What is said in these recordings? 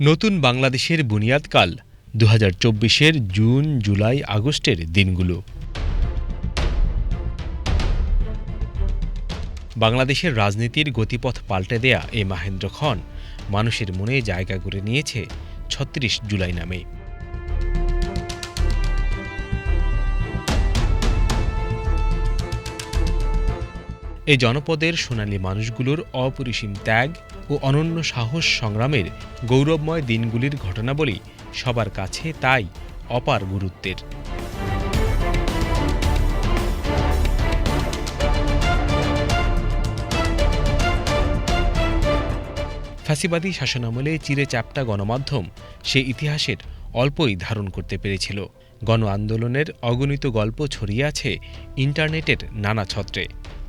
নতুন বাংলাদেশের বুনিয়াদকাল দু হাজার চব্বিশের জুন, জুলাই, আগস্টের দিনগুলো। বাংলাদেশের রাজনীতির গতিপথ পাল্টে দেয়া এ মাহেন্দ্র খন মানুষের মনে জায়গা করে নিয়েছে ছত্রিশ জুলাই নামে। এই জনপদের সোনালী মানুষগুলোর অপরিসীম ত্যাগ ও অনন্য সাহস সংগ্রামের গৌরবময় দিনগুলির ঘটনাবলী সবার কাছে তাই অপার গুরুত্বের। ফ্যাসিবাদী শাসনামলে চিরে চাপটা গণমাধ্যম সে ইতিহাসের অল্পই ধারণ করতে পেরেছিল। গণ আন্দোলনের অগণিত গল্প ছড়িয়ে আছে ইন্টারনেটের নানা ছত্রে।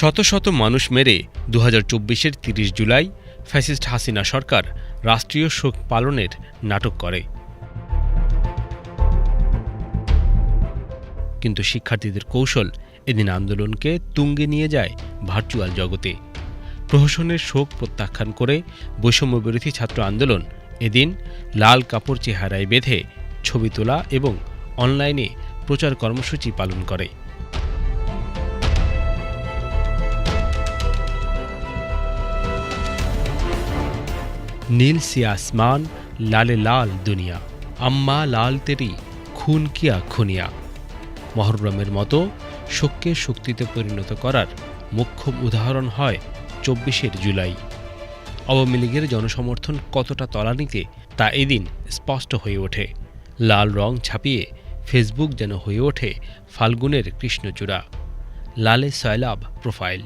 শত শত মানুষ মেরে দু হাজার চব্বিশের তিরিশ জুলাই ফ্যাসিস্ট হাসিনা সরকার রাষ্ট্রীয় শোক পালনের নাটক করে। কিন্তু শিক্ষার্থীদের কৌশল এদিন আন্দোলনকে তুঙ্গে নিয়ে যায় ভার্চুয়াল জগতে। প্রহসনের শোক প্রত্যাখ্যান করে বৈষম্যবিরোধী ছাত্র আন্দোলন এদিন লাল কাপড় চেহারায় বেঁধে ছবি তোলা এবং অনলাইনে প্রচার কর্মসূচি পালন করে। নীল সে আসমান, লালে লাল দুনিয়া। আম্মা লাল তেরি, খুন কিয়া খুনিয়া। মহরমের মতো শোককে শক্তিতে পরিণত করার মোক্ষম উদাহরণ হয় চব্বিশের জুলাই। আওয়ামী লীগের জনসমর্থন কতটা তলানিতে তা এদিন স্পষ্ট হয়ে ওঠে। লাল রং ছাপিয়ে ফেসবুক যেন হয়ে ওঠে ফাল্গুনের কৃষ্ণচূড়া। লালে সয়লাভ প্রোফাইল।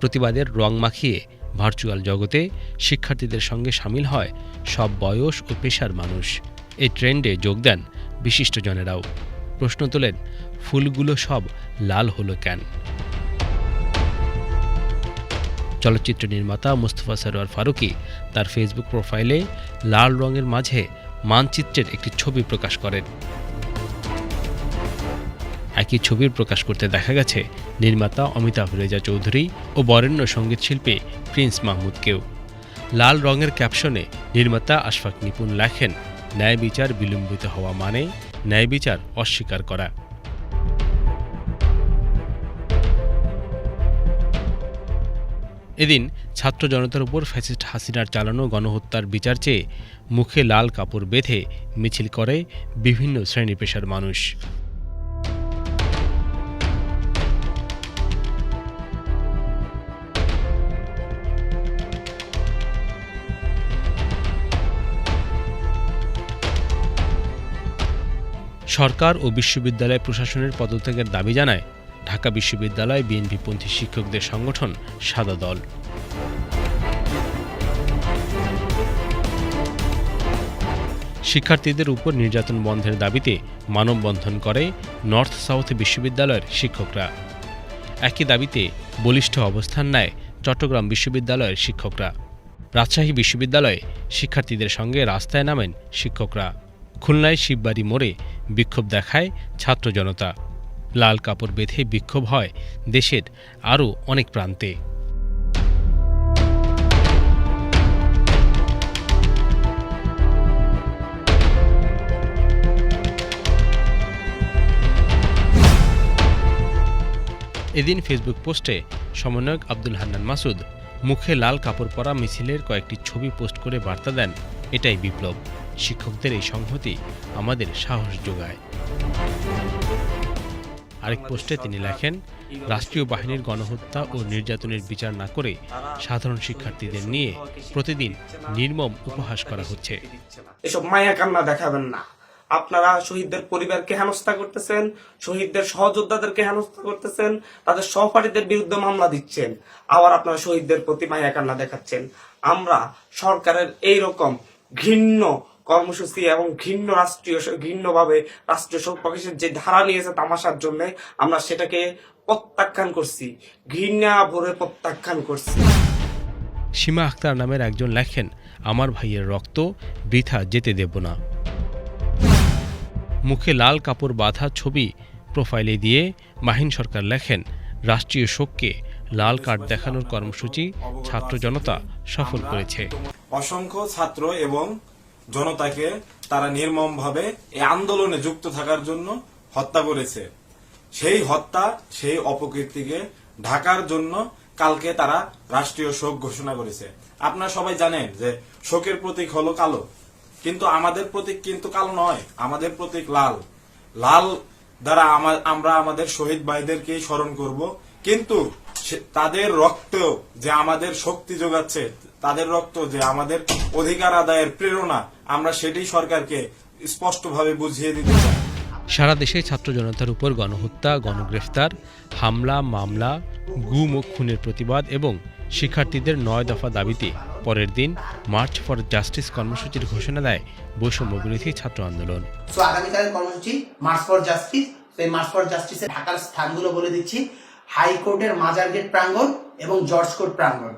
প্রতিবাদের রং মাখিয়ে ভার্চুয়াল জগতে শিক্ষার্থীদের সঙ্গে সামিল হয় সব বয়স ও পেশার মানুষ। এই ট্রেন্ডে যোগ দেন বিশিষ্টজনেরাও প্রশ্ন তোলেন, ফুলগুলো সব লাল হলো কেন? চলচ্চিত্র নির্মাতা মুস্তফা সরোয়ার ফারুকি তার ফেসবুক প্রোফাইলে লাল রঙের মাঝে মানচিত্রের একটি ছবি প্রকাশ করেন। একই ছবির প্রকাশ করতে দেখা গেছে নির্মাতা অমিতাভ রেজা চৌধুরী ও বরেণ্য সংগীত শিল্পী প্রিন্স মাহমুদকেও। লাল রঙের ক্যাপশনে নির্মাতা আশফাক নিপুণ লেখেন, ন্যায় বিচার বিলম্বিত হওয়া মানে ন্যায় বিচার অস্বীকার করা। এদিন ছাত্র জনতার উপর ফ্যাসিস্ট হাসিনার চালানো গণহত্যার বিচার চেয়ে মুখে লাল কাপড় বেঁধে মিছিল করে বিভিন্ন শ্রেণি পেশার মানুষ। সরকার ও বিশ্ববিদ্যালয় প্রশাসনের পদত্যাগের দাবি জানায়। ঢাকা বিশ্ববিদ্যালয় বিএনপিপন্থী শিক্ষকদের সংগঠন সাদা দল। শিক্ষার্থীদের উপর নির্যাতন বন্ধের দাবিতে মানববন্ধন করে নর্থ সাউথ বিশ্ববিদ্যালয়ের শিক্ষকরা। একই দাবিতে বলিষ্ঠ অবস্থান নেয় চট্টগ্রাম বিশ্ববিদ্যালয়ের শিক্ষকরা। রাজশাহী বিশ্ববিদ্যালয়ে শিক্ষার্থীদের সঙ্গে রাস্তায় নামেন শিক্ষকরা। খুলনায় শিববাড়ি মোড়ে বিক্ষোভ দেখায় ছাত্র জনতা। লাল কাপড় বেঁধে বিক্ষোভ হয় দেশের আরও অনেক প্রান্তে। এদিন ফেসবুক পোস্টে সমন্বয়ক আব্দুল হান্নান মাসুদ মুখে লাল কাপড় পরা মিছিলের কয়েকটি ছবি পোস্ট করে বার্তা দেন, এটাই বিপ্লব। শিক্ষকদের এই সংহতি আমাদের সাহস যোগায়। আরেক পোস্টে তিনি লেখেন, রাষ্ট্রীয় বাহিনীর গণহত্যা ও নির্যাতনের বিচার না করে সাধারণ শিক্ষার্থীদের নিয়ে প্রতিদিন নির্মম উপহাস করা হচ্ছে। এসব মায়া কান্না দেখাবেন না। আপনারা শহীদদের পরিবারকে হেনস্থা করতেছেন, শহীদদের সহযোদ্ধাদেরকে হেনস্থা করতেছেন, তাদের সহপাঠীদের বিরুদ্ধে মামলা দিচ্ছেন, আবার আপনারা শহীদদের প্রতি মায়া কান্না দেখাচ্ছেন। আমরা সরকারের এই রকম ঘৃণ্য কর্মসূচি এবং ঘৃণ্য রাষ্ট্রীয় ঘৃণ্যভাবে রাষ্ট্রীয় শোক প্রকাশের যে ধারা নিয়েছে তামাশার জন্য আমরা সেটাকে প্রত্যাখ্যান করছি। ঘৃণা ভরে প্রত্যাখ্যান করছি। সীমা আক্তার নামের একজন লেখেন আমার ভাইয়ের রক্ত বৃথা যেতে দেব না। মুখে লাল কাপড় বাঁধা ছবি প্রোফাইলে দিয়ে মাহিন সরকার লেখেন রাষ্ট্রীয় শোককে লাল কার্ড দেখানোর কর্মসূচি ছাত্র জনতা সফল করেছে। অসংখ্য ছাত্র এবং জনতাকে তারা নির্মমভাবে এই আন্দোলনে যুক্ত থাকার জন্য হত্যা করেছে। সেই হত্যা, সেই অপকীর্তিকে ঢাকার জন্য কালকে তারা রাষ্ট্রীয় শোক ঘোষণা করেছে। আপনারা সবাই জানেন যে শোকের প্রতীক হলো কালো। কিন্তু আমাদের প্রতীক কিন্তু কালো নয়, আমাদের প্রতীক লাল। লাল দ্বারা আমরা আমাদের শহীদ ভাইদেরকেই স্মরণ করব কিন্তু তাদের রক্ত যে আমাদের শক্তি যোগাচ্ছে তাদের রক্ত যে আমাদের অধিকার আদায়ের প্রেরণা আমরা সেটাই সরকারকে স্পষ্টভাবে বুঝিয়ে দিতে চাই। সারা দেশে ছাত্র জনতার উপর গণহত্যা গণগ্রেফতার হামলা মামলা গুম ও খুনের প্রতিবাদ এবং শিক্ষার্থীদের নয় দফা দাবিতে পরের দিন মার্চ ফর জাস্টিস কর্মসূচির ঘোষণা দেয় বৈষম্য বিরোধী ছাত্র আন্দোলন। আগামীকালের কর্মসূচি মার্চ ফর জাস্টিস সেই মার্চ ফর জাস্টিসের ঢাকার স্থানগুলো বলে দিচ্ছি। হাইকোর্টের মাজার গেট প্রাঙ্গণ এবং জর্জ কোর্ট প্রাঙ্গণ।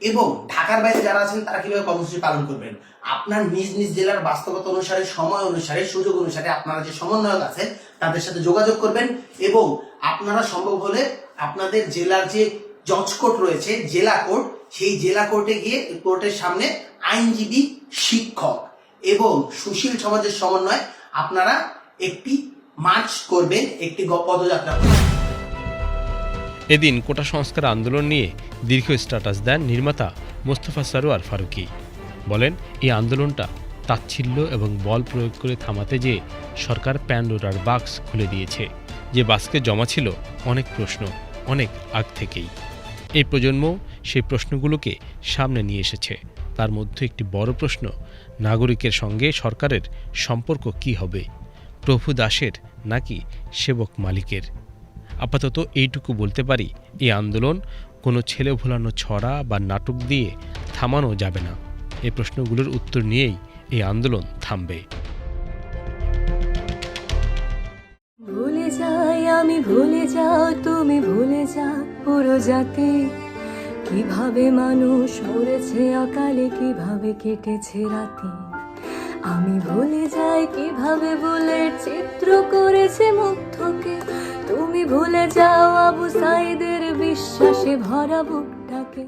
এবং ঢাকার বাইরে যারা আছেন, তারা কীভাবে কর্মসূচি পালন করবেন? আপনার নিজ নিজ জেলার বাস্তবতা অনুসারে, সময় অনুসারে, সুযোগ অনুসারে আপনারা যে সমন্বয়ক আছেন, তাদের সাথে যোগাযোগ করবেন এবং আপনারা সম্ভব হলে আপনাদের জেলার যে জজ কোর্ট রয়েছে, জেলা কোর্ট, সেই জেলা কোর্টে গিয়ে কোর্টের সামনে আইনজীবী, শিক্ষক এবং সুশীল সমাজের সমন্বয় আপনারা একটি মার্চ করবেন, একটি পদযাত্রা। করবেন এদিন কোটা সংস্কার আন্দোলন নিয়ে দীর্ঘ স্ট্যাটাস দেন নির্মাতা মোস্তফা সারোয়ার ফারুকি। বলেন, এই আন্দোলনটা তাচ্ছিল্য এবং বল প্রয়োগ করে থামাতে যে সরকার প্যান্ডোরার বাক্স খুলে দিয়েছে, যে বাক্সকে জমা ছিল অনেক প্রশ্ন, অনেক আগ থেকেই। এই প্রজন্ম সেই প্রশ্নগুলোকে সামনে নিয়ে এসেছে। তার মধ্যে একটি বড় প্রশ্ন, নাগরিকের সঙ্গে সরকারের সম্পর্ক কি হবে? প্রভু দাসের নাকি সেবক মালিকের? আপাতত এইটুকু বলতে পারি, এই আন্দোলন কোনো ছেলে ভোলানো ছড়া বা নাটক দিয়ে থামানো যাবে না। এই প্রশ্নগুলোর উত্তর নিয়েই এই আন্দোলন থামবে। ভুলে যাই আমি, ভুলে যাও তুমি, ভুলে যাও পুরো জাতি। কীভাবে মানুষ মরেছে অকালে, কীভাবে কেটেছে রাতে। আমি ভুলে যাই কীভাবে বুলেট চিত্র করেছে মুগ্ধকে। তুমি ভুলে যাও আবু সাইদের বিশ্বাসে ভরা বুকটাকে।